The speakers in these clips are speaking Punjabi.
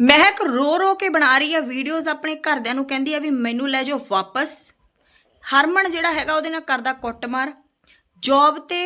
ਮਹਿਕ ਰੋ ਰੋ ਕੇ ਬਣਾ ਰਹੀ ਆ ਵੀਡੀਓਜ਼ ਆਪਣੇ ਘਰਦਿਆਂ ਨੂੰ ਕਹਿੰਦੀ ਆ ਵੀ ਮੈਨੂੰ ਲੈ ਜਾਓ ਵਾਪਸ। ਹਰਮਨ ਜਿਹੜਾ ਹੈਗਾ ਉਹਦੇ ਨਾਲ ਕਰਦਾ ਕੁੱਟਮਾਰ। ਜੌਬ ਤੇ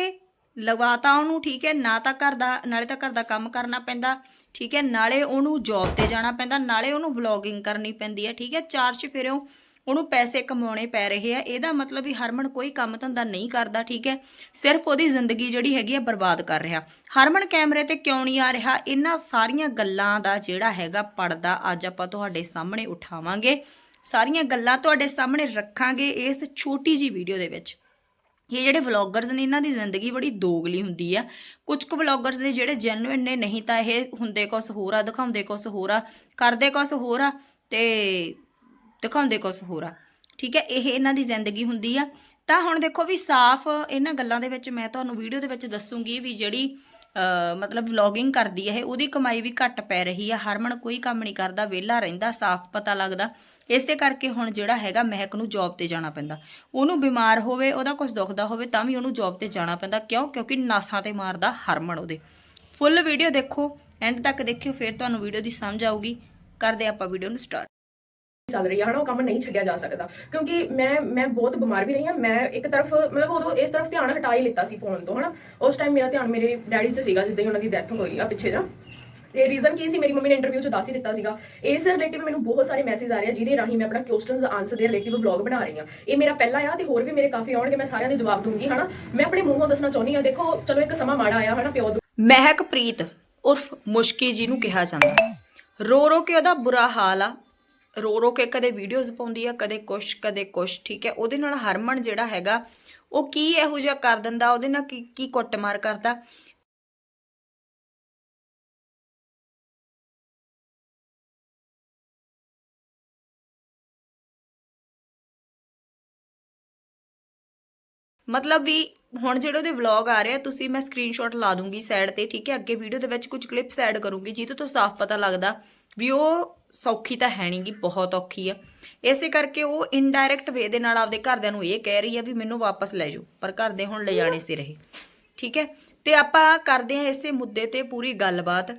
ਲਗਾਤਾ ਉਹਨੂੰ, ਠੀਕ ਹੈ, ਨਾ ਤਾਂ ਘਰ ਦਾ, ਨਾਲੇ ਤਾਂ ਘਰ ਦਾ ਕੰਮ ਕਰਨਾ ਪੈਂਦਾ, ਠੀਕ ਹੈ, ਨਾਲੇ ਉਹਨੂੰ ਜੌਬ ਤੇ ਜਾਣਾ ਪੈਂਦਾ, ਨਾਲੇ ਉਹਨੂੰ ਵਲੌਗਿੰਗ ਕਰਨੀ ਪੈਂਦੀ ਹੈ, ਠੀਕ ਹੈ, ਚਾਰ ਚਫੇਰਿਓਂ ਉਹਨੂੰ ਪੈਸੇ ਕਮਾਉਣੇ ਪੈ ਰਹੇ ਆ। ਇਹਦਾ ਮਤਲਬ ਵੀ ਹਰਮਨ ਕੋਈ ਕੰਮ ਧੰਦਾ ਨਹੀਂ ਕਰਦਾ, ਠੀਕ ਹੈ? ਸਿਰਫ ਉਹਦੀ ਜ਼ਿੰਦਗੀ ਜਿਹੜੀ ਹੈਗੀ ਆ, ਬਰਬਾਦ ਕਰ ਰਿਹਾ। ਹਰਮਨ ਕੈਮਰੇ ਤੇ ਕਿਉਂ ਨਹੀਂ ਆ ਰਿਹਾ? ਇਹਨਾਂ ਸਾਰੀਆਂ ਗੱਲਾਂ ਦਾ ਜਿਹੜਾ ਹੈਗਾ ਪਰਦਾ ਅੱਜ ਆਪਾਂ ਤੁਹਾਡੇ ਸਾਹਮਣੇ ਉਠਾਵਾਂਗੇ। ਸਾਰੀਆਂ ਗੱਲਾਂ ਤੁਹਾਡੇ ਸਾਹਮਣੇ ਰੱਖਾਂਗੇ ਇਸ ਛੋਟੀ ਜੀ ਵੀਡੀਓ ਦੇ ਵਿੱਚ। ਇਹ ਜਿਹੜੇ ਵਲੌਗਰਸ ਨੇ, ਇਹਨਾਂ ਦੀ ਜ਼ਿੰਦਗੀ ਬੜੀ ਦੋਗਲੀ ਹੁੰਦੀ ਆ। ਕੁਝ ਕੁ ਵਲੌਗਰਸ ਨੇ ਜਿਹੜੇ ਜੈਨੂਇਨ ਨੇ, ਨਹੀਂ ਤਾਂ ਇਹ ਹੁੰਦੇ ਕੁਛ ਹੋਰ ਆ, ਦਿਖਾਉਂਦੇ ਕੁਛ ਹੋਰ ਆ, ਕਰਦੇ ਕੁਛ ਹੋਰ ਆ ਤੇ ਦਿਖਾਉਂਦੇ ਕੁਛ ਹੋਰ ਆ। ਠੀਕ ਹੈ, ਇਹ ਇਹਨਾਂ ਦੀ ਜ਼ਿੰਦਗੀ ਹੁੰਦੀ ਆ। ਤਾਂ ਹੁਣ ਦੇਖੋ ਵੀ ਸਾਫ਼ ਇਹਨਾਂ ਗੱਲਾਂ ਦੇ ਵਿੱਚ ਮੈਂ ਤੁਹਾਨੂੰ ਵੀਡੀਓ ਦੇ ਵਿੱਚ ਦੱਸੂਗੀ ਵੀ ਜਿਹੜੀ ਮਤਲਬ ਵਲੌਗਿੰਗ ਕਰਦੀ ਹੈ ਇਹ, ਉਹਦੀ ਕਮਾਈ ਵੀ ਘੱਟ ਪੈ ਰਹੀ ਆ। ਹਰਮਨ ਕੋਈ ਕੰਮ ਨਹੀਂ ਕਰਦਾ, ਵਿਹਲਾ ਰਹਿੰਦਾ, ਸਾਫ਼ ਪਤਾ ਲੱਗਦਾ। ਇਸੇ ਕਰਕੇ ਹੁਣ ਜਿਹੜਾ ਹੈਗਾ ਮਹਿਕ ਨੂੰ ਜੌਬ ਤੇ ਜਾਣਾ ਪੈਂਦਾ। ਉਹਨੂੰ ਬਿਮਾਰ ਹੋਵੇ, ਉਹਦਾ ਕੁਝ ਦੁਖਦਾ ਹੋਵੇ, ਤਾਂ ਵੀ ਉਹਨੂੰ ਜੌਬ ਤੇ ਜਾਣਾ ਪੈਂਦਾ। ਕਿਉਂ? ਕਿਉਂਕਿ ਨਾਸਾਂ ਤੇ ਮਾਰਦਾ ਹਰਮਨ ਉਹਦੇ। ਫੁੱਲ ਵੀਡੀਓ ਦੇਖੋ ਐਂਡ ਤੱਕ ਦੇਖਿਓ, ਫਿਰ ਤੁਹਾਨੂੰ ਵੀਡੀਓ ਦੀ ਸਮਝ ਆਊਗੀ। ਕਰਦੇ ਆਪਾਂ ਵੀਡੀਓ ਨੂੰ ਸਟਾਰਟ ਚੱਲ ਰਹੀ ਹੈ ਹਨਾ, ਉਹ ਕੰਮ ਨਹੀਂ ਛੱਡਿਆ ਜਾ ਸਕਦਾ। ਕਿਉਂਕਿ ਮੈਂ ਮੈਂ ਬਹੁਤ ਬਿਮਾਰ ਵੀ ਰਹੀ ਹਾਂ, ਮੈਂ ਇੱਕ ਤਰਫ, ਮਤਲਬ ਉਦੋਂ ਇਸ ਤਰਫ ਧਿਆਨ ਹਟਾ ਹੀ ਲਿੱਤਾ ਸੀ ਫੋਨ ਤੋਂ, ਹਨਾ। ਉਸ ਟਾਈਮ ਮੇਰਾ ਧਿਆਨ ਮੇਰੇ ਡੈਡੀ 'ਚ ਸੀਗਾ, ਜਿੱਦਾਂ ਹੀ ਉਹਨਾਂ ਦੀ ਡੈਥ ਹੋਈ ਆ ਪਿੱਛੇ ਜਾ ਤੇ ਰੀਜ਼ਨ ਕੀ ਸੀ, ਮੇਰੀ ਮੰਮੀ ਨੇ ਇੰਟਰਵਿਊ 'ਚ ਦੱਸ ਹੀ ਦਿੱਤਾ ਸੀਗਾ। ਇਸ ਰਿਲੇਟਿਵ ਮੈਨੂੰ ਬਹੁਤ ਸਾਰੇ ਮੈਸੇਜ ਆ ਰਹੇ ਆ, ਜਿਹਦੇ ਰਾਹੀਂ ਮੈਂ ਆਪਣਾ ਕੁਐਸਚਨਸ ਆਨਸਰ ਦੇ ਰਿਲੇਟਿਵ ਵਲੌਗ ਬਣਾ ਰਹੀ ਹਾਂ। ਇਹ ਮੇਰਾ ਪਹਿਲਾ ਆ ਤੇ ਹੋਰ ਵੀ ਮੇਰੇ ਕਾਫੀ ਆਉਣਗੇ, ਮੈਂ ਸਾਰਿਆਂ ਦੇ ਜਵਾਬ ਦੂੰਗੀ ਹਨਾ। ਮੈਂ ਆਪਣੇ ਮੂੰਹੋਂ ਦੱਸਣਾ ਚਾਹੁੰਦੀ ਆ ਦੇਖੋ, ਚਲੋ ਇੱਕ ਸਮਾਂ ਮਾੜਾ ਆਇਆ, ਹਨਾ, ਪਿਓ ਮਹਿਕਪ੍ਰੀਤ ਉਰਫ ਮੁਸ਼ਕੀ ਜੀ ਨੂੰ ਕਿਹਾ ਜਾਂਦਾ। ਰੋ ਰੋ ਕੇ ਉਹਦਾ ਬੁਰਾ ਹਾਲ ਆ ਰੋ ਰੋ ਕੇ ਕਦੇ ਵੀਡੀਓਜ਼ ਪਾਉਂਦੀ ਆ, ਕਦੇ ਕੁਛ ਕਦੇ ਕੁਛ, ਠੀਕ ਹੈ? ਉਹਦੇ ਨਾਲ ਹਰਮਨ ਜਿਹੜਾ ਹੈਗਾ, ਉਹ ਕੀ ਇਹੋ ਜਿਹਾ ਕਰ ਦਿੰਦਾ? ਉਹਦੇ ਨਾਲ ਕੀ ਕੀ ਕੁੱਟਮਾਰ ਕਰਦਾ? ਮਤਲਬ ਵੀ ਹੁਣ ਜਿਹੜੇ ਉਹਦੇ ਵਲੌਗ ਆ ਰਹੇ ਆ, ਤੁਸੀਂ ਮੈਂ ਸਕਰੀਨਸ਼ਾਟ ਲਾ ਦੂੰਗੀ ਸਾਈਡ ਤੇ, ਠੀਕ ਹੈ? ਅੱਗੇ ਵੀਡੀਓ ਦੇ ਵਿੱਚ ਕੁਝ ਕਲਿੱਪਸ ਐਡ ਕਰੂੰਗੀ, ਜਿਹਦੇ ਤੋਂ ਸਾਫ਼ ਪਤਾ ਲੱਗਦਾ ਵੀ ਉਹ ਸੌਖੀ ਤਾਂ ਹੈ ਨਹੀਂਗੀ ਬਹੁਤ ਔਖੀ ਆ। ਇਸੇ ਕਰਕੇ ਉਹ ਇਨਡਾਇਰੈਕਟ ਵੇ ਦੇ ਨਾਲ ਆਪਦੇ ਘਰਦਿਆਂ ਨੂੰ ਇਹ ਕਹਿ ਰਹੀ ਆ ਵੀ ਮੈਨੂੰ ਵਾਪਸ ਲੈ ਜਾਓ, ਪਰ ਘਰਦੇ ਹੁਣ ਲੈ ਜਾਣੇ ਸੀ ਰਹੇ। ਠੀਕ ਹੈ? ਤੇ ਆਪਾਂ ਕਰਦੇ ਆ ਇਸੇ ਮੁੱਦੇ ਤੇ ਪੂਰੀ ਗੱਲਬਾਤ।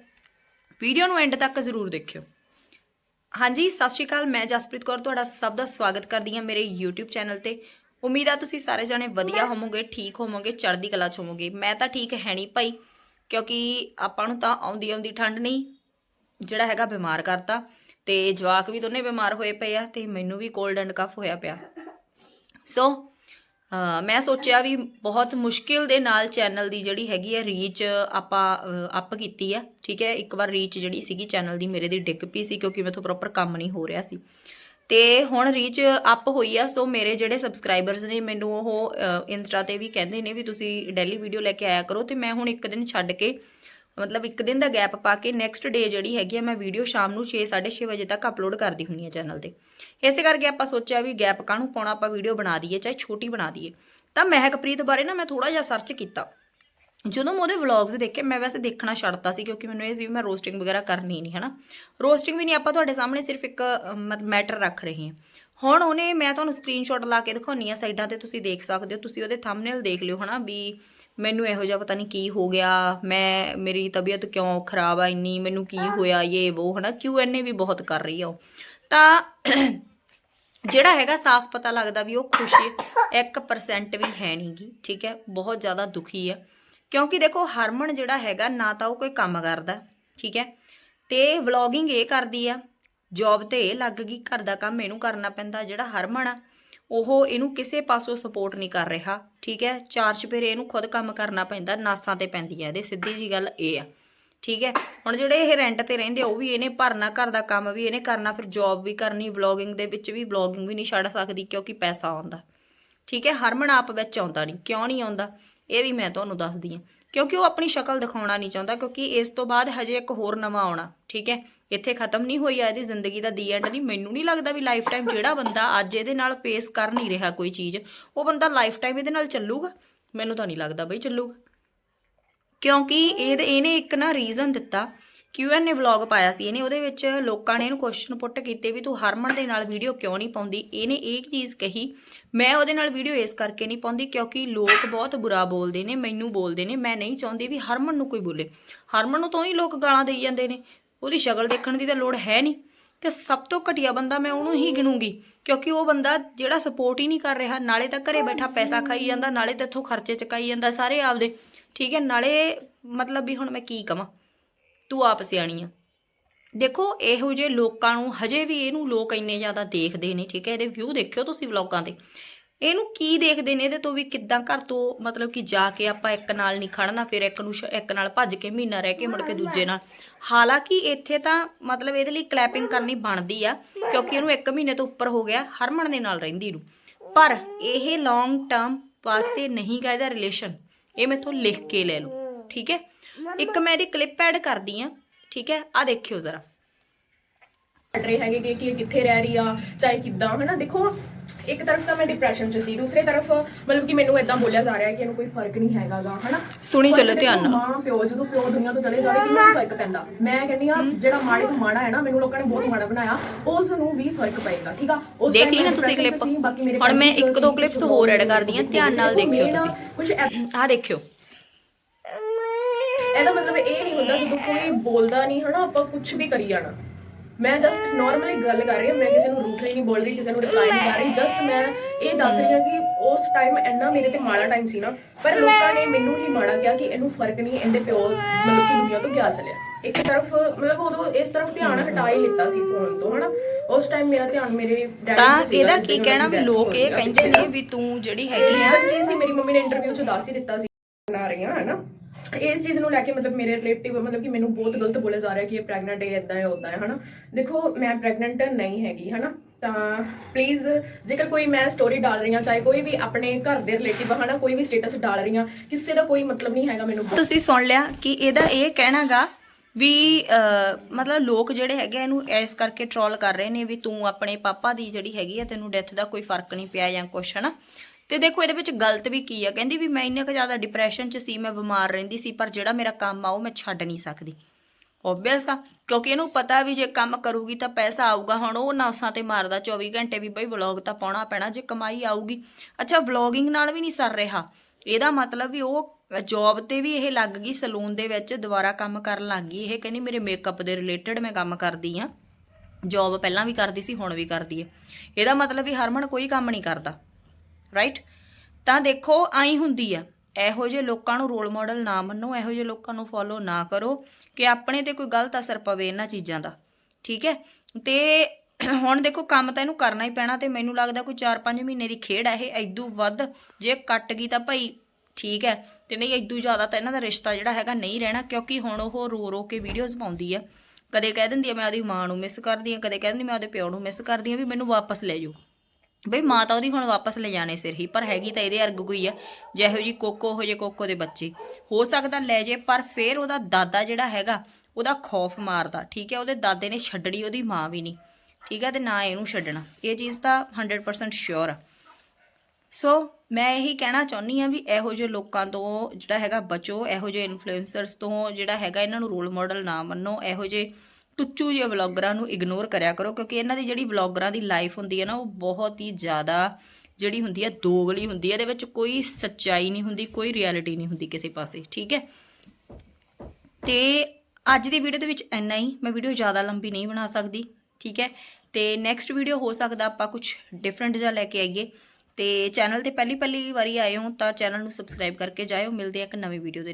ਵੀਡੀਓ ਨੂੰ ਐਂਡ ਤੱਕ ਜ਼ਰੂਰ ਦੇਖਿਓ। ਹਾਂਜੀ, ਸਤਿ ਸ਼੍ਰੀ ਅਕਾਲ, ਮੈਂ ਜਸਪ੍ਰੀਤ ਕੌਰ, ਤੁਹਾਡਾ ਸਭ ਦਾ ਸਵਾਗਤ ਕਰਦੀ ਹਾਂ ਮੇਰੇ YouTube ਚੈਨਲ ਤੇ। ਉਮੀਦ ਆ ਤੁਸੀਂ ਸਾਰੇ ਜਾਣੇ ਵਧੀਆ ਹੋਵੋਗੇ, ਠੀਕ ਹੋਵੋਗੇ, ਚੜ੍ਹਦੀ ਕਲਾ ਚ ਹੋਵੋਗੇ। ਮੈਂ ਤਾਂ ਠੀਕ ਹੈ ਨਹੀਂ ਭਾਈ, ਕਿਉਂਕਿ ਆਪਾਂ ਨੂੰ ਤਾਂ ਆਉਂਦੀ ਆਉਂਦੀ ਠੰਡ ਨਹੀਂ, ਜਿਹੜਾ ਹੈਗਾ ਬਿਮਾਰ ਕਰਤਾ। ਤੇ ਜਵਾਕ ਵੀ ਦੋਨੇ ਬਿਮਾਰ ਹੋਏ ਪਏ ਆ ਤੇ ਮੈਨੂੰ ਵੀ ਕੋਲਡ ਐਂਡ ਕਫ ਹੋਇਆ ਪਿਆ। ਸੋ ਮੈਂ ਸੋਚਿਆ ਵੀ ਬਹੁਤ ਮੁਸ਼ਕਿਲ ਦੇ ਨਾਲ ਚੈਨਲ ਦੀ ਜਿਹੜੀ ਹੈਗੀ ਹੈ ਰੀਚ ਆਪਾਂ ਅਪ ਕੀਤੀ ਆ। ਠੀਕ ਹੈ, ਇੱਕ ਵਾਰ ਰੀਚ ਜਿਹੜੀ ਸੀਗੀ ਚੈਨਲ ਦੀ ਮੇਰੇ ਦੀ ਡਿੱਗ ਪਈ ਸੀ ਕਿਉਂਕਿ ਮੈਥੋਂ ਪ੍ਰੋਪਰ ਕੰਮ ਨਹੀਂ ਹੋ ਰਿਹਾ ਸੀ। ਤੇ ਹੁਣ ਰੀਚ ਅਪ ਹੋਈ ਆ ਸੋ ਮੇਰੇ ਜਿਹੜੇ ਸਬਸਕ੍ਰਾਈਬਰਸ ਨੇ ਮੈਨੂੰ ਉਹ ਇੰਸਟਾ ਤੇ ਵੀ ਕਹਿੰਦੇ ਨੇ ਵੀ ਤੁਸੀਂ ਡੇਲੀ ਵੀਡੀਓ ਲੈ ਕੇ ਆਇਆ ਕਰੋ ਤੇ ਮੈਂ ਹੁਣ ਇੱਕ ਦਿਨ ਛੱਡ ਕੇ ਮਤਲਬ ਇੱਕ ਦਿਨ ਦਾ ਗੈਪ ਪਾ ਕੇ ਨੈਕਸਟ ਡੇ ਜਿਹੜੀ ਹੈਗੀ ਆ, ਮੈਂ ਵੀਡੀਓ ਸ਼ਾਮ ਨੂੰ 6 6:30 ਵਜੇ ਤੱਕ ਅਪਲੋਡ ਕਰਦੀ ਹੁੰਨੀ ਆ ਚੈਨਲ ਤੇ। ਇਸੇ ਕਰਕੇ ਆਪਾਂ ਸੋਚਿਆ ਵੀ ਗੈਪ ਕਾਹਨੂੰ ਪਾਉਣਾ, ਆਪਾਂ ਵੀਡੀਓ ਬਣਾ ਦਈਏ, ਚਾਹੇ ਛੋਟੀ ਬਣਾ ਦਈਏ। ਤਾਂ ਮਹਿਕਪ੍ਰੀਤ ਬਾਰੇ ਨਾ ਮੈਂ ਥੋੜਾ ਜਿਹਾ ਸਰਚ ਕੀਤਾ। ਜਦੋਂ ਮੈਂ ਉਹਦੇ ਵਲੌਗਸ ਦੇਖੇ, ਮੈਂ ਵੈਸੇ ਦੇਖਣਾ ਛੱਡਤਾ ਸੀ, ਕਿਉਂਕਿ ਮੈਨੂੰ ਇਹ ਸੀ ਵੀ ਮੈਂ ਰੋਸਟਿੰਗ ਵਗੈਰਾ ਕਰਨੀ ਨਹੀਂ, ਹਨਾ। ਰੋਸਟਿੰਗ ਵੀ ਨਹੀਂ, ਆਪਾਂ ਤੁਹਾਡੇ ਸਾਹਮਣੇ ਸਿਰਫ ਇੱਕ ਮੈਟਰ ਰੱਖ ਰਹੇ ਹਾਂ। ਹੁਣ ਉਹਨੇ, ਮੈਂ ਤੁਹਾਨੂੰ ਸਕਰੀਨਸ਼ਾਟ ਲਾ ਕੇ ਦਿਖਾਉਣੀ ਆ ਸਾਈਡਾਂ ਤੇ, ਤੁਸੀਂ ਦੇਖ ਸਕਦੇ ਹੋ, ਤੁਸੀਂ ਉਹਦੇ ਥੰਬਨੇਲ ਦੇਖ ਲਿਓ ਹਨਾ ਵੀ ਮੈਨੂੰ ਇਹੋ ਜਿਹਾ ਪਤਾ ਨਹੀਂ ਕੀ ਹੋ ਗਿਆ, ਮੈਂ, ਮੇਰੀ ਤਬੀਅਤ ਕਿਉਂ ਖਰਾਬ ਆ ਇੰਨੀ, ਮੈਨੂੰ ਕੀ ਹੋਇਆ ਇਹ ਉਹ ਹਨਾ ਕਿਉਂ ਐਨੇ ਵੀ ਬਹੁਤ ਕਰ ਰਹੀ ਆ ਉਹ। ਤਾਂ ਜਿਹੜਾ ਹੈਗਾ ਸਾਫ਼ ਪਤਾ ਲੱਗਦਾ ਵੀ ਉਹ ਖੁਸ਼ 1% ਵੀ ਹੈ ਨਹੀਂਗੀ ਠੀਕ ਹੈ, ਬਹੁਤ ਜ਼ਿਆਦਾ ਦੁਖੀ ਹੈ ਕਿਉਂਕਿ ਦੇਖੋ, ਹਰਮਨ ਜਿਹੜਾ ਹੈਗਾ ਨਾ ਤਾਂ ਉਹ ਕੋਈ ਕੰਮ ਕਰਦਾ, ਠੀਕ ਹੈ, ਤੇ ਵਲੌਗਿੰਗ ਇਹ ਕਰਦੀ ਆ ਜੌਬ ਤੇ ਇਹ ਲੱਗ ਗਈ, ਘਰ ਦਾ ਕੰਮ ਇਹਨੂੰ ਕਰਨਾ ਪੈਂਦਾ, ਜਿਹੜਾ ਹਰਮਨ ਆ, ਉਹ ਇਹਨੂੰ ਕਿਸੇ ਪਾਸੋਂ ਸਪੋਰਟ ਨਹੀਂ ਕਰ ਰਿਹਾ, ਠੀਕ ਹੈ? ਚਾਰ ਚਪੇਰੇ ਇਹਨੂੰ ਖੁਦ ਕੰਮ ਕਰਨਾ ਪੈਂਦਾ, ਨਾਸਾਂ ਤੇ ਪੈਂਦੀ ਹੈ ਇਹਦੇ ਸਿੱਧੀ ਜੀ ਗੱਲ ਇਹ ਆ, ਠੀਕ ਹੈ? ਹੁਣ ਜਿਹੜੇ ਇਹ ਰੈਂਟ ਤੇ ਰਹਿੰਦੇ ਉਹ ਵੀ ਇਹਨੇ ਭਰਨਾ, ਘਰ ਦਾ ਕੰਮ ਵੀ ਇਹਨੇ ਕਰਨਾ, ਫਿਰ ਜੌਬ ਵੀ ਕਰਨੀ ਵਲੌਗਿੰਗ ਦੇ ਵਿੱਚ ਵੀ ਵਲੌਗਿੰਗ ਵੀ ਨਹੀਂ ਛੱਡ ਸਕਦੀ, ਕਿਉਂਕਿ ਪੈਸਾ ਆਉਂਦਾ, ਠੀਕ ਹੈ? ਹਰਮਨ ਆਪ ਵਿੱਚ ਆਉਂਦਾ ਨਹੀਂ, ਕਿਉਂ ਨਹੀਂ ਆਉਂਦਾ? ਇਹ ਵੀ ਮੈਂ ਤੁਹਾਨੂੰ ਦੱਸਦੀ ਹਾਂ, ਕਿਉਂਕਿ ਉਹ ਆਪਣੀ ਸ਼ਕਲ ਦਿਖਾਉਣਾ ਨਹੀਂ ਚਾਹੁੰਦਾ, ਕਿਉਂਕਿ ਇਸ ਤੋਂ ਬਾਅਦ ਹਜੇ ਇੱਕ ਹੋਰ ਨਵਾਂ ਆਉਣਾ। ਠੀਕ ਹੈ? ਇੱਥੇ ਖਤਮ ਨਹੀਂ ਹੋਈ ਆ, ਇਹਦੀ ਜ਼ਿੰਦਗੀ ਦਾ ਦੀ ਐਂਡ ਨਹੀਂ। ਮੈਨੂੰ ਨਹੀਂ ਲੱਗਦਾ ਵੀ ਲਾਈਫ ਟਾਈਮ ਜਿਹੜਾ ਬੰਦਾ ਅੱਜ ਇਹਦੇ ਨਾਲ ਫੇਸ ਕਰ ਨਹੀਂ ਰਿਹਾ ਕੋਈ ਚੀਜ਼। ਉਹ ਬੰਦਾ ਲਾਈਫ ਟਾਈਮ ਇਹਦੇ ਨਾਲ ਚੱਲੂਗਾ? ਮੈਨੂੰ ਤਾਂ ਨਹੀਂ ਲੱਗਦਾ ਬਈ ਚੱਲੂਗਾ। ਕਿਉਂਕਿ ਇਹਦੇ ਇਹਨੇ ਇੱਕ ਨਾ ਰੀਜ਼ਨ ਦਿੱਤਾ। ਕਿਊਐਨ ਨੇ ਵਲੌਗ ਪਾਇਆ ਸੀ ਇਹਨੇ, ਉਹਦੇ ਵਿੱਚ ਲੋਕਾਂ ਨੇ ਇਹਨੂੰ ਕੁਐਸਚਨ ਪੁੱਟ ਕੀਤੇ ਵੀ ਤੂੰ ਹਰਮਨ ਦੇ ਨਾਲ ਵੀਡੀਓ ਕਿਉਂ ਨਹੀਂ ਪਾਉਂਦੀ? ਇਹਨੇ ਇਹ ਚੀਜ਼ ਕਹੀ, ਮੈਂ ਉਹਦੇ ਨਾਲ ਵੀਡੀਓ ਇਸ ਕਰਕੇ ਨਹੀਂ ਪਾਉਂਦੀ ਕਿਉਂਕਿ ਲੋਕ ਬਹੁਤ ਬੁਰਾ ਬੋਲਦੇ ਨੇ, ਮੈਨੂੰ ਬੋਲਦੇ ਨੇ। ਮੈਂ ਨਹੀਂ ਚਾਹੁੰਦੀ ਵੀ ਹਰਮਨ ਨੂੰ ਕੋਈ ਬੋਲੇ। ਹਰਮਨ ਨੂੰ ਤੋਂ ਹੀ ਲੋਕ ਗਾਲਾਂ ਦੇਈ ਜਾਂਦੇ ਨੇ। ਉਹਦੀ ਸ਼ਕਲ ਦੇਖਣ ਦੀ ਤਾਂ ਲੋੜ ਹੈ ਨਹੀਂ। ਤੇ ਸਭ ਤੋਂ ਘਟੀਆ ਬੰਦਾ ਮੈਂ ਉਹਨੂੰ ਹੀ ਗਿਣੂੰਗੀ, ਕਿਉਂਕਿ ਉਹ ਬੰਦਾ ਜਿਹੜਾ ਸਪੋਰਟ ਹੀ ਨਹੀਂ ਕਰ ਰਿਹਾ, ਨਾਲੇ ਤਾਂ ਘਰੇ ਬੈਠਾ ਪੈਸਾ ਖਾਈ ਜਾਂਦਾ, ਨਾਲੇ ਤਾਂ ਇੱਥੋਂ ਖਰਚੇ ਚਕਾਈ ਜਾਂਦਾ ਸਾਰੇ ਆਪਦੇ। ਠੀਕ ਹੈ, ਨਾਲੇ ਮਤਲਬ ਵੀ ਹੁਣ ਮੈਂ ਕੀ ਕਵਾਂ? ਤੂੰ ਆਪ ਸਿਆਣੀ ਆ। ਦੇਖੋ, ਇਹੋ ਜਿਹੇ ਲੋਕਾਂ ਨੂੰ ਹਜੇ ਵੀ ਇਹਨੂੰ ਲੋਕ ਇੰਨੇ ਜ਼ਿਆਦਾ ਦੇਖਦੇ ਨੇ, ਠੀਕ ਹੈ, ਇਹਦੇ ਵਿਊ ਦੇਖਿਓ ਤੁਸੀਂ ਵਲੌਗਾਂ ਤੇ। ਇਹਨੂੰ ਕੀ ਦੇਖਦੇ ਨੇ ਇਹਦੇ ਤੋਂ ਵੀ ਕਿੱਦਾਂ ਘਰ ਤੋਂ ਮਤਲਬ ਕਿ ਜਾ ਕੇ ਆਪਾਂ ਇੱਕ ਨਾਲ ਨਹੀਂ ਖੜਨਾ ਫਿਰ ਇੱਕ ਨੂੰ ਇੱਕ ਨਾਲ ਭੱਜ ਕੇ ਮਹੀਨਾ ਰਹਿ ਕੇ ਮੁੜ ਕੇ ਦੂਜੇ ਨਾਲ। ਹਾਲਾਂਕਿ ਇੱਥੇ ਤਾਂ ਮਤਲਬ ਇਹਦੇ ਲਈ ਕਲੈਪਿੰਗ ਕਰਨੀ ਬਣਦੀ ਆ ਕਿਉਂਕਿ ਇਹਨੂੰ ਇੱਕ ਮਹੀਨੇ ਤੋਂ ਉੱਪਰ ਹੋ ਗਿਆ ਹਰਮਨ ਦੇ ਨਾਲ ਰਹਿੰਦੀ ਨੂੰ। ਪਰ ਇਹ ਲੌਂਗ ਟਰਮ ਵਾਸਤੇ ਨਹੀਂ ਗਾ ਇਹਦਾ ਰਿਲੇਸ਼ਨ ਇਹ ਮੈਥੋਂ ਲਿਖ ਕੇ ਲੈ ਲਓ ਠੀਕ ਹੈ? ਇੱਕ ਮੈਂ ਇਹਦੀ ਕਲਿੱਪ ਐਡ ਕਰਦੀ ਆ ਠੀਕ ਹੈ? ਆ ਦੇਖਿਓ ਜ਼ਰਾ। ਰਹੇ ਹੈਗੇ ਕਿ ਕਿ ਇਹ ਕਿੱਥੇ ਰਹਿ ਰਹੀ ਆ ਚਾਹੇ ਕਿੱਦਾਂ ਹਨਾ? ਦੇਖੋ ਇੱਕ ਤਰਫ ਤਾਂ ਮੈਂ ਡਿਪਰੈਸ਼ਨ 'ਚ ਸੀ ਦੂਸਰੇ ਤਰਫ ਮਤਲਬ ਕਿ ਮੈਨੂੰ ਇਦਾਂ ਬੋਲਿਆ ਜਾ ਰਿਹਾ ਹੈ ਕਿ ਇਹਨੂੰ ਕੋਈ ਫ਼ਰਕ ਨਹੀਂ ਹੈਗਾਗਾ ਹਨਾ? ਸੁਣੀ ਚੱਲੋ ਧਿਆਨ ਨਾਲ। ਮਾਂ ਪਿਓ ਜਦੋਂ ਪਿਓ ਦੁਨੀਆ ਤੋਂ ਚਲੇ ਜਾਵੇ ਕਿੰਨਾ ਫ਼ਰਕ ਪੈਂਦਾ? ਮੈਂ ਕਹਿੰਦੀ ਆ ਜਿਹੜਾ ਮਾੜੇ ਤੋਂ ਮਾੜਾ ਹੈ ਨਾ ਮੈਨੂੰ ਲੋਕਾਂ ਨੇ ਬਹੁਤ ਮਾੜਾ ਬਣਾਇਆ ਉਸ ਨੂੰ ਵੀ ਫ਼ਰਕ ਪਏਗਾ ਠੀਕ ਆ? ਉਸ ਦੇਖ ਲਈ ਨਾ ਤੁਸੀਂ ਮੇਰੇ ਹੁਣ ਮੈਂ ਇੱਕ ਦੋ ਸੀ, clips ਕੁਛ ਹੋਰ ਮੇਰੇ ਕਰਦੀ ਦੇਖੋ, ਧਿਆਨ ਨਾਲ ਦੇਖੋ, ਦੇਖਿਓ ਤੁਸੀਂ। ਐ- ਆ ਦੇਖਿਓ। ਇਹਦਾ ਮਤਲਬ ਇਹ ਨਹੀਂ ਹੁੰਦਾ ਜਦੋਂ ਕੋਈ ਬੋਲਦਾ ਨਹੀਂ ਹਨਾ ਆਪਾਂ ਕੁਝ ਵੀ ਕਰੀ ਜਾਣਾ। ਮੈਂ ਜਸਟ ਨਾਰਮਲੀ ਗੱਲ ਕਰ ਰਹੀ ਹਾਂ ਮੈਂ ਕਿਸੇ ਨੂੰ ਰੂਟਲੀ ਨਹੀਂ ਬੋਲ ਰਹੀ ਕਿਸੇ ਨੂੰ ਰਿਪਲਾਈ ਨਹੀਂ ਕਰ ਰਹੀ ਜਸਟ ਮੈਂ ਇਹ ਦੱਸ ਰਹੀ ਹਾਂ ਕਿ ਉਸ ਟਾਈਮ ਇੰਨਾ ਮੇਰੇ ਤੇ ਮਾੜਾ ਟਾਈਮ ਸੀ ਨਾ ਪਰ ਲੋਕਾਂ ਨੇ ਮੈਨੂੰ ਹੀ ਮਾੜਾ ਕਿਹਾ ਕਿ ਇਹਨੂੰ ਫ਼ਰਕ ਨਹੀਂ ਇਹਦੇ ਪਿਓ ਮਤਲਬ ਕਿ ਦੁਨੀਆ ਤੋਂ ਗਿਆ ਚਲਿਆ। ਇੱਕ ਤਰਫ ਮਤਲਬ ਉਦੋਂ ਇਸ ਤਰਫ ਧਿਆਨ ਹਟਾ ਹੀ ਲਿੱਤਾ ਸੀ ਫੋਨ ਤੋਂ ਹਨਾ? ਉਸ ਟਾਈਮ ਮੇਰਾ ਧਿਆਨ ਮੇਰੇ ਡੈਡੀ ਤਾਂ ਇਹਦਾ ਕੀ ਕਹਿਣਾ ਵੀ ਲੋਕ ਇਹ ਕਹਿੰਦੇ ਨੇ ਵੀ ਤੂੰ ਜਿਹੜੀ ਹੈਗੀ ਆ। ਸੀ ਮੇਰੀ ਮੰਮੀ ਨੇ ਇੰਟਰਵਿਊ 'ਚ ਦੱਸ ਹੀ ਦਿੱਤਾ ਸੀ ਬਣਾ ਰਹੀ ਹਾਂ ਹੈਨਾ? ਇਸ ਚੀਜ਼ ਨੂੰ ਲੈ ਕੇ ਮਤਲਬ ਮੇਰੇ ਰਿਲੇਟਿਵ ਮਤਲਬ ਕਿ ਮੈਨੂੰ ਬਹੁਤ ਗਲਤ ਬੋਲਿਆ ਜਾ ਰਿਹਾ ਕਿ ਇਹ ਪ੍ਰੈਗਨੈਂਟ ਹੈ ਇਦਾਂ ਹੈ ਉਦਾਂ ਹੈ, ਹਨਾ? ਦੇਖੋ, ਮੈਂ ਪ੍ਰੈਗਨੈਂਟ ਨਹੀਂ ਹੈਗੀ, ਹਨਾ? ਤਾਂ ਪਲੀਜ਼ ਜੇਕਰ ਕੋਈ ਮੈਂ ਸਟੋਰੀ ਡਾਲ ਰਹੀ ਹਾਂ, ਚਾਹੇ ਕੋਈ ਵੀ ਆਪਣੇ ਘਰ ਦੇ ਰਿਲੇਟਿਵ ਹਨਾ? ਕੋਈ ਵੀ ਸਟੇਟਸ ਡਾਲ ਰਹੀ ਹਾਂ, ਕਿਸੇ ਦਾ ਕੋਈ ਮਤਲਬ ਨਹੀਂ ਹੈਗਾ ਮੈਨੂੰ ਤੁਸੀਂ ਸੁਣ ਲਿਆ ਕਿ ਇਹਦਾ ਇਹ ਕਹਿਣਾਗਾ ਵੀ ਮਤਲਬ ਲੋਕ ਜਿਹੜੇ ਹੈਗੇ ਆ, ਇਹਨੂੰ ਇਸ ਕਰਕੇ ਟ੍ਰੋਲ ਕਰ ਰਹੇ ਨੇ ਵੀ ਤੂੰ ਆਪਣੇ ਪਾਪਾ ਦੀ ਜਿਹੜੀ ਹੈਗੀ ਆ, ਤੈਨੂੰ ਡੈਥ ਦਾ ਕੋਈ ਫ਼ਰਕ ਨਹੀਂ ਪਿਆ ਜਾਂ ਕੁਛ, ਹਨਾ? ਤੇ ਦੇਖੋ ਇਹਦੇ ਵਿੱਚ ਗਲਤ ਵੀ ਕੀ ਆ? ਕਹਿੰਦੀ ਵੀ ਮੈਂ ਇੰਨੇ ਕੁ ਜ਼ਿਆਦਾ ਡਿਪਰੈਸ਼ਨ 'ਚ ਸੀ, ਮੈਂ ਬਿਮਾਰ ਰਹਿੰਦੀ ਸੀ, ਪਰ ਜਿਹੜਾ ਮੇਰਾ ਕੰਮ ਆ, ਉਹ ਮੈਂ ਛੱਡ ਨਹੀਂ ਸਕਦੀ। ਓਬਵੀਅਸ ਆ? ਕਿਉਂਕਿ ਇਹਨੂੰ ਪਤਾ ਵੀ ਜੇ ਕੰਮ ਕਰੂਗੀ ਤਾਂ ਪੈਸਾ ਆਊਗਾ। ਹੁਣ ਉਹ ਨਵਸਾਂ ਤੇ ਮਾਰਦਾ 24 ਘੰਟੇ ਵੀ ਬਈ ਵਲੌਗ ਤਾਂ ਪਾਉਣਾ ਪੈਣਾ, ਜੇ ਕਮਾਈ ਆਊਗੀ। ਅੱਛਾ ਵਲੌਗਿੰਗ ਨਾਲ ਵੀ ਨਹੀਂ ਸਰ ਰਿਹਾ। ਇਹਦਾ ਮਤਲਬ ਵੀ ਉਹ ਜੌਬ ਤੇ ਵੀ ਇਹ ਲੱਗ ਗਈ ਸਲੂਨ ਦੇ ਵਿੱਚ ਦੁਬਾਰਾ ਕੰਮ ਕਰਨ ਲੱਗ ਗਈ। ਇਹ ਕਹਿੰਦੀ ਮੇਰੇ ਮੇਕਅਪ ਦੇ ਰਿਲੇਟਡ ਮੈਂ ਕੰਮ ਕਰਦੀ ਆ। ਜੌਬ ਪਹਿਲਾਂ ਵੀ ਕਰਦੀ ਸੀ, ਹੁਣ ਵੀ ਕਰਦੀ ਹੈ ਇਹਦਾ ਮਤਲਬ ਵੀ ਹਰਮਨ ਕੋਈ ਕੰਮ ਨਹੀਂ ਕਰਦਾ। ਰਾਈਟ ਤਾਂ ਦੇਖੋ, ਆਈ ਹੁੰਦੀ ਆ। ਇਹੋ ਜਿਹੇ ਲੋਕਾਂ ਨੂੰ ਰੋਲ ਮਾਡਲ ਨਾ ਮੰਨੋ, ਇਹੋ ਜਿਹੇ ਲੋਕਾਂ ਨੂੰ ਫੋਲੋ ਨਾ ਕਰੋ ਕਿ ਆਪਣੇ ਤੇ ਕੋਈ ਗਲਤ ਅਸਰ ਪਵੇ ਇਹਨਾਂ ਚੀਜ਼ਾਂ ਦਾ, ਠੀਕ ਹੈ? ਤੇ ਹੁਣ ਦੇਖੋ, ਕੰਮ ਤਾਂ ਇਹਨੂੰ ਕਰਨਾ ਹੀ ਪੈਣਾ ਤੇ ਮੈਨੂੰ ਲੱਗਦਾ ਕੋਈ 4-5 ਮਹੀਨੇ ਦੀ ਖੇਡ ਆ, ਇਹ ਐਦੂ ਵੱਧ ਜੇ ਕੱਟ ਗਈ ਤਾਂ ਭਾਈ ਠੀਕ ਹੈ, ਤੇ ਨਹੀਂ ਐਦੂ ਜ਼ਿਆਦਾ ਤਾਂ ਇਹਨਾਂ ਦਾ ਰਿਸ਼ਤਾ ਜਿਹੜਾ ਹੈਗਾ ਨਹੀਂ ਰਹਿਣਾ, ਕਿਉਂਕਿ ਹੁਣ ਉਹ ਰੋ ਰੋ ਕੇ ਵੀਡੀਓਜ਼ ਪਾਉਂਦੀ ਆ। ਕਦੇ ਕਹਿ ਦਿੰਦੀ ਆ, ਮੈਂ ਆਦੀ ਮਾਂ ਨੂੰ ਮਿਸ ਕਰਦੀ ਆ, ਕਦੇ ਕਹਿ ਦਿੰਦੀ ਮੈਂ ਉਹਦੇ ਪਿਓ ਨੂੰ ਮਿਸ ਕਰਦੀ ਆ, ਵੀ ਮੈਨੂੰ ਵਾਪਸ ਲੈ ਜਾਓ। ਬਈ ਮਾਂ ਤਾਂ ਉਹਦੀ ਹੁਣ ਵਾਪਸ ਲੈ ਜਾਣੇ ਸਿਰ ਹੀ, ਪਰ ਹੈਗੀ ਤਾਂ ਇਹਦੇ ਅਰਗ ਕੋਈ ਆ, ਜਿਹੋ ਜੀ ਕੋਕੋ, ਉਹ ਜੇ ਕੋਕੋ ਦੇ ਬੱਚੇ। ਹੋ ਸਕਦਾ ਲੈ ਜੇ, ਪਰ ਫਿਰ ਉਹਦਾ ਦਾਦਾ ਜਿਹੜਾ ਹੈਗਾ, ਉਹਦਾ ਖੌਫ ਮਾਰਦਾ, ਠੀਕ ਹੈ? ਉਹਦੇ ਦਾਦੇ ਨੇ ਛੱਡੜੀ ਉਹਦੀ ਮਾਂ ਵੀ ਨਹੀਂ, ਠੀਕ ਹੈ? ਤੇ ਨਾ ਇਹਨੂੰ ਛੱਡਣਾ। ਇਹ ਚੀਜ਼ ਤਾਂ 100% ਸ਼ੋਰ ਆ। ਸੋ ਮੈਂ ਇਹੀ ਕਹਿਣਾ ਚਾਹੁੰਦੀ ਆ ਵੀ ਇਹੋ ਜਿਹੇ ਲੋਕਾਂ ਤੋਂ ਜਿਹੜਾ ਹੈਗਾ ਬਚੋ, ਇਹੋ ਜਿਹੇ ਇਨਫਲੂਐਂਸਰਸ ਤੋਂ ਜਿਹੜਾ ਹੈਗਾ ਇਹਨਾਂ ਨੂੰ ਰੋਲ ਮਾਡਲ ਨਾ ਮੰਨੋ, ਇਹੋ ਜਿਹੇ ਟੁੱਚੂ ਜਿਹੇ ਵਲੌਗਰਾਂ ਨੂੰ ਇਗਨੋਰ ਕਰਿਆ ਕਰੋ, ਕਿਉਂਕਿ ਇਹਨਾਂ ਦੀ ਜਿਹੜੀ ਵਲੌਗਰਾਂ ਦੀ ਲਾਈਫ ਹੁੰਦੀ ਹੈ ਨਾ, ਉਹ ਬਹੁਤ ਹੀ ਜ਼ਿਆਦਾ ਜਿਹੜੀ ਹੁੰਦੀ ਹੈ, ਦੋਗਲੀ ਹੁੰਦੀ ਹੈ। ਇਹਦੇ ਵਿੱਚ ਕੋਈ ਸੱਚਾਈ ਨਹੀਂ ਹੁੰਦੀ, ਕੋਈ ਰਿਐਲਿਟੀ ਨਹੀਂ ਹੁੰਦੀ ਕਿਸੇ ਪਾਸੇ, ਠੀਕ ਹੈ? ਤੇ ਅੱਜ ਦੀ ਵੀਡੀਓ ਦੇ ਵਿੱਚ ਇੰਨਾ ਹੀ। ਮੈਂ ਵੀਡੀਓ ਜ਼ਿਆਦਾ ਲੰਬੀ ਨਹੀਂ ਬਣਾ ਸਕਦੀ, ਠੀਕ ਹੈ? ਤੇ ਨੈਕਸਟ ਵੀਡੀਓ ਹੋ ਸਕਦਾ ਆਪਾਂ ਕੁਝ ਡਿਫਰੈਂਟ ਜਿਹਾ ਲੈ ਕੇ ਆਈਏ। ਤੇ ਚੈਨਲ ਤੇ ਪਹਿਲੀ ਪਹਿਲੀ ਵਾਰੀ ਆਏ ਹੋ ਤਾਂ ਚੈਨਲ ਨੂੰ ਸਬਸਕ੍ਰਾਈਬ ਕਰਕੇ ਜਾਇਓ। ਮਿਲਦੇ ਆ ਇੱਕ ਨਵੀਂ ਵੀਡੀਓ ਦੇ